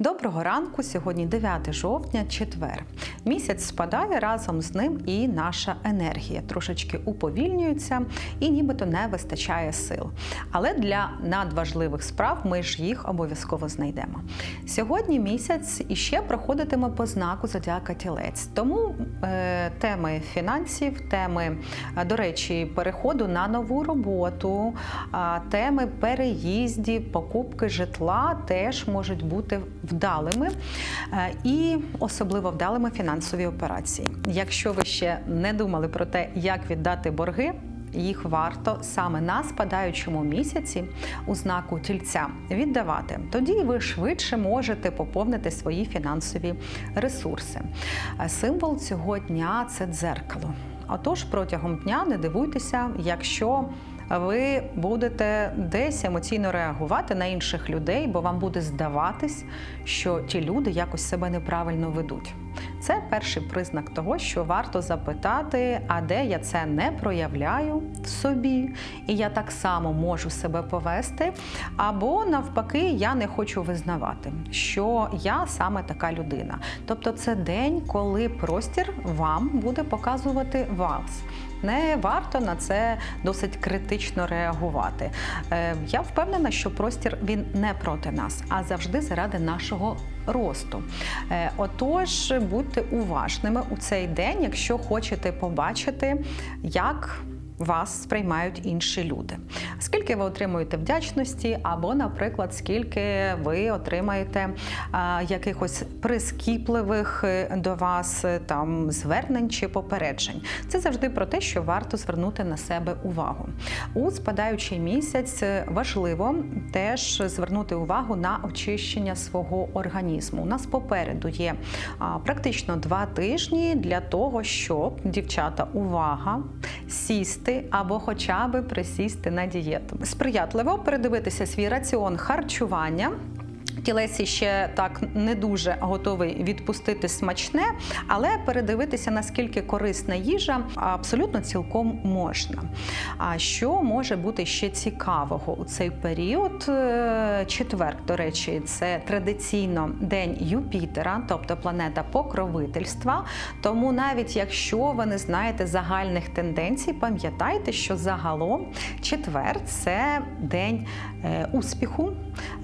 Доброго ранку. Сьогодні 9 жовтня, четвер. Місяць спадає разом з ним і наша енергія трошечки уповільнюється і нібито не вистачає сил. Але для надважливих справ ми ж їх обов'язково знайдемо. Сьогодні місяць іще проходитиме по знаку зодіака тілець. Тому е, теми фінансів, теми, е, до речі, переходу на нову роботу, теми переїздів, покупки житла теж можуть бути вдалими е, і особливо вдалими фінансові операції. Якщо ви ще не думали про те, як віддати борги. Їх варто саме на спадаючому місяці у знаку тільця віддавати. Тоді ви швидше можете поповнити свої фінансові ресурси. Е, Символ цього дня це дзеркало. Отож, протягом дня не дивуйтеся, якщо ви будете десь емоційно реагувати на інших людей, бо вам буде здаватись, що ті люди якось себе неправильно ведуть. Це перший признак того, що варто запитати, а де я це не проявляю в собі, і я так само можу себе повести, або навпаки, я не хочу визнавати, що я саме така людина. Тобто, це день, коли простір вам буде показувати вас. Не варто на це досить критично реагувати. Е, Я впевнена, що простір він не проти нас, а завжди заради нашого росту. Е, Отож, будьте уважними у цей день, якщо хочете побачити, як вас сприймають інші люди. Скільки ви отримуєте вдячності, або, наприклад, скільки ви отримаєте а, якихось прискіпливих е, до вас е, там звернень чи попереджень. Це завжди про те, що варто звернути на себе увагу. У спадаючий місяць е, важливо теж звернути увагу на очищення свого організму. У нас попереду є а, практично два тижні для того, щоб дівчата, увага, сісти або хоча б присісти на дієту. Сприятливо передивитися свій раціон харчування. Тілесі ще так не дуже готовий відпустити смачне, але передивитися, наскільки корисна їжа абсолютно цілком можна. А що може бути ще цікавого у цей період? Е, Четвер, до речі, це традиційно день Юпітера, тобто планета покровительства. Тому навіть якщо ви не знаєте загальних тенденцій, пам'ятайте, що загалом четвер це день е, успіху,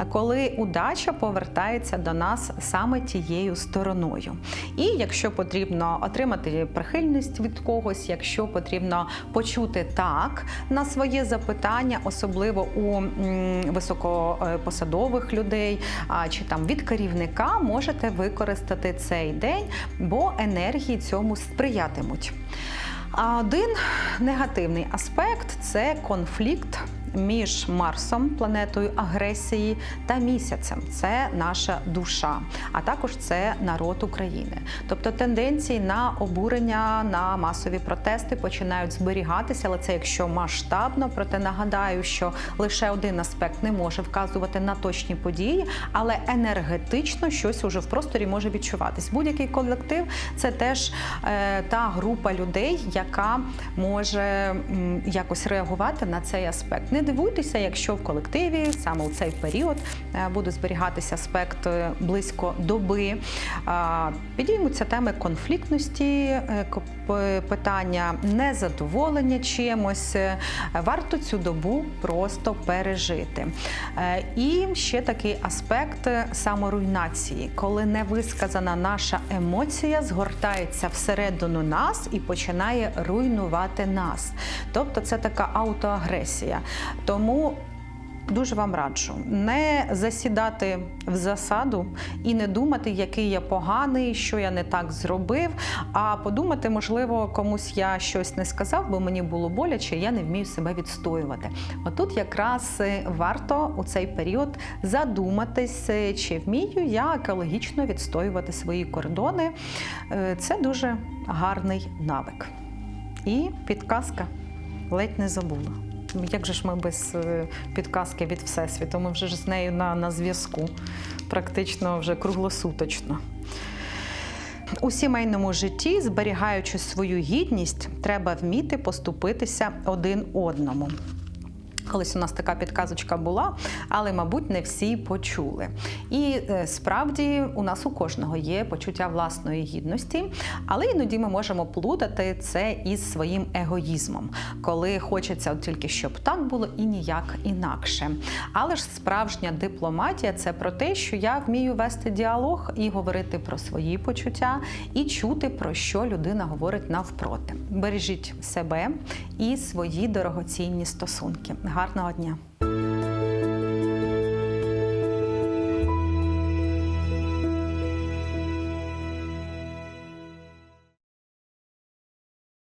коли удача повертається до нас саме тією стороною. І якщо потрібно отримати прихильність від когось, якщо потрібно почути так на своє запитання, особливо у високопосадових людей чи там від керівника, можете використати цей день, бо енергії цьому сприятимуть. А один негативний аспект це конфлікт між Марсом, планетою агресії, та місяцем. Це наша душа, а також це народ України. Тобто тенденції на обурення, на масові протести починають зберігатися, але це якщо масштабно. Проте нагадаю, що лише один аспект не може вказувати на точні події, але енергетично щось уже в просторі може відчуватись. Будь-який колектив це теж е, та група людей, яка може м, якось реагувати на цей аспект. Не дивуйтеся, якщо в колективі саме у цей період е, буде зберігатися аспект е, близько доби. Підіймуться теми конфліктності, е, питання незадоволення чимось. Е, Варто цю добу просто пережити. Е, І ще такий аспект е, саморуйнації, коли невисказана наша емоція згортається всередину нас і починає руйнувати нас. Тобто це така аутоагресія. Тому Дуже вам раджу не засідати в засаду і не думати, який я поганий, що я не так зробив. А подумати, можливо, комусь я щось не сказав, бо мені було боляче, я не вмію себе відстоювати. Отут якраз е, варто у цей період задуматись, е, чи вмію я екологічно відстоювати свої кордони. Е, Це дуже гарний навик. І підказка ледь не забула. Як же ж ми без е, підказки від Всесвіту? Ми вже ж з нею на, на зв'язку, практично вже круглосуточно. У сімейному житті, зберігаючи свою гідність, треба вміти поступитися один одному. Колись у нас така підказочка була, але, мабуть, не всі почули. І е, справді у нас у кожного є почуття власної гідності, але іноді ми можемо плутати це із своїм егоїзмом, коли хочеться тільки щоб так було і ніяк інакше. Але ж справжня дипломатія це про те, що я вмію вести діалог і говорити про свої почуття, і чути про що людина говорить навпроти. Бережіть себе і свої дорогоцінні стосунки. Гарного дня!